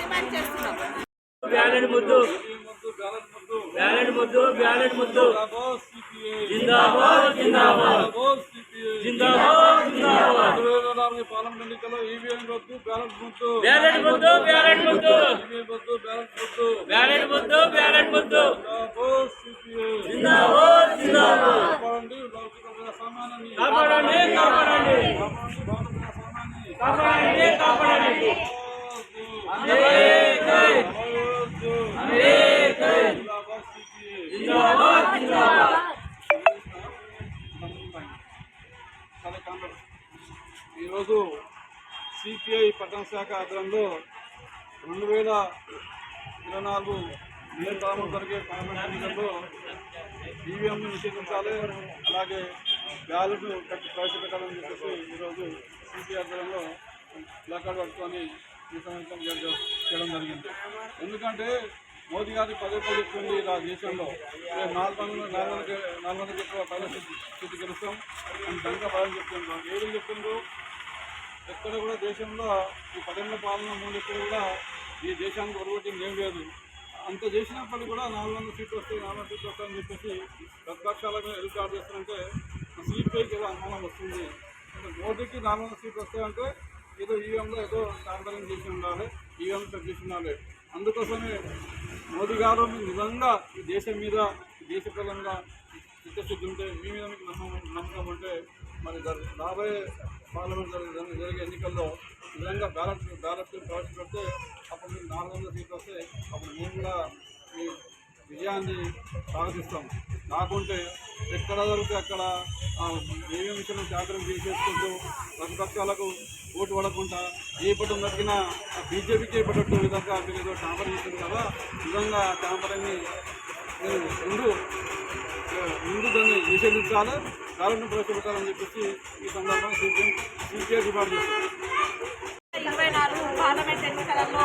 Demand చేస్తున్నాం. Ballot ముద్దు. Ballot ముద్దు బ్యాలెట్ ముద్దు. జిందాబాద్ జిందాబాద్. జిందాబాద్ జిందాబాద్. పార్లమెంట్ ఎన్నికల్లో ఈవీఎం రద్దు బ్యాలెట్ ముద్దు బ్యాలెట్ ముద్దు. బ్యాలెట్ కాపాడండి కాపాడండి. కాపాడండి కాపాడండి. సరే ఈరోజు సిపిఐ పట్టణ శాఖ ఆధ్వర్యంలో రెండు వేల ఇరవై నాలుగు మే కాలంలో జరిగే పార్లమెంట్ ఎన్నికల్లో ఈవీఎంను నిషేధించాలి అలాగే బ్యాలెట్ను కట్టి ప్రవేశపెట్టాలని చెప్పేసి ఈరోజు సిపిఐ ఆధ్వర్యంలో ప్లాకార్డు పట్టుకొని ఈ సంవత్సరం చేయడం జరిగింది. ఎందుకంటే మోదీ గారి పదే పదే చెప్తుంది ఇలా దేశంలో. మేము నాలుగు వందల నాలుగు వందల నాలుగు వందల ఎక్కువ పైన సీటు గెలుస్తాం అని దంగా బాగా చెప్తుండ్రు ఏం చెప్తుండ్రు? ఎక్కడ కూడా దేశంలో ఈ పదేళ్ళ పాలన ముందు కూడా ఈ దేశానికి ఒరగొట్టింది ఏం లేదు. అంత చేసినప్పటికీ కూడా నాలుగు వందల సీట్లు వస్తాయి నాలుగు వందల సీట్లు వస్తాయని చెప్పేసి ప్రతిపక్షాలకు ఎదుర్కాడు చేస్తారంటే సిపిఐకి ఏదో అనుమానం వస్తుంది. అంటే మోదీకి నాలుగు వందల సీట్లు వస్తాయంటే ఏదో ఈవీఎంలో ఏదో తాంతరం చేసి ఉండాలి ఈవీఎం సెట్ చేసి ఉండాలి. అందుకోసమే మోదీ గారు నిజంగా ఈ దేశం మీద ఈ దేశ ప్రజలంగా చిత్తశుద్ధి ఉంటే మీ మీద మీకు నమ్మకం నమ్మకం ఉంటే మరి రాబోయే పార్లమెంట్ జరిగే జరిగే ఎన్నికల్లో నిజంగా బ్యాలెట్ బ్యాలెట్ ప్రవేశపెడితే అప్పుడు మీకు నాలుగు వందల సీట్లు వస్తే అప్పుడు మేము కూడా మీ విజయాన్ని స్వాగతిస్తాం. కాకుంటే ఎక్కడ దొరికితే అక్కడ ఏమేమి విషయంలో జాగ్రత్త చేసేసుకుంటూ ప్రతిపక్షాలకు ఓటు పడకుండా ఏ పట్టు బీజేపీకి ఏ విధంగా మీరు ఏదో టాంపర్ చేసింది కదా నిజంగా టాంపరింగ్ని ముందు ముందు దాన్ని నిషేధించాలి కాలం ప్రవేశపెట్టాలని చెప్పేసి ఈ సందర్భంగా సీపీఎం సిపిఐ డిమాండ్ చేస్తుంది. ఇరవై నాలుగు పార్లమెంట్ ఎన్నికలలో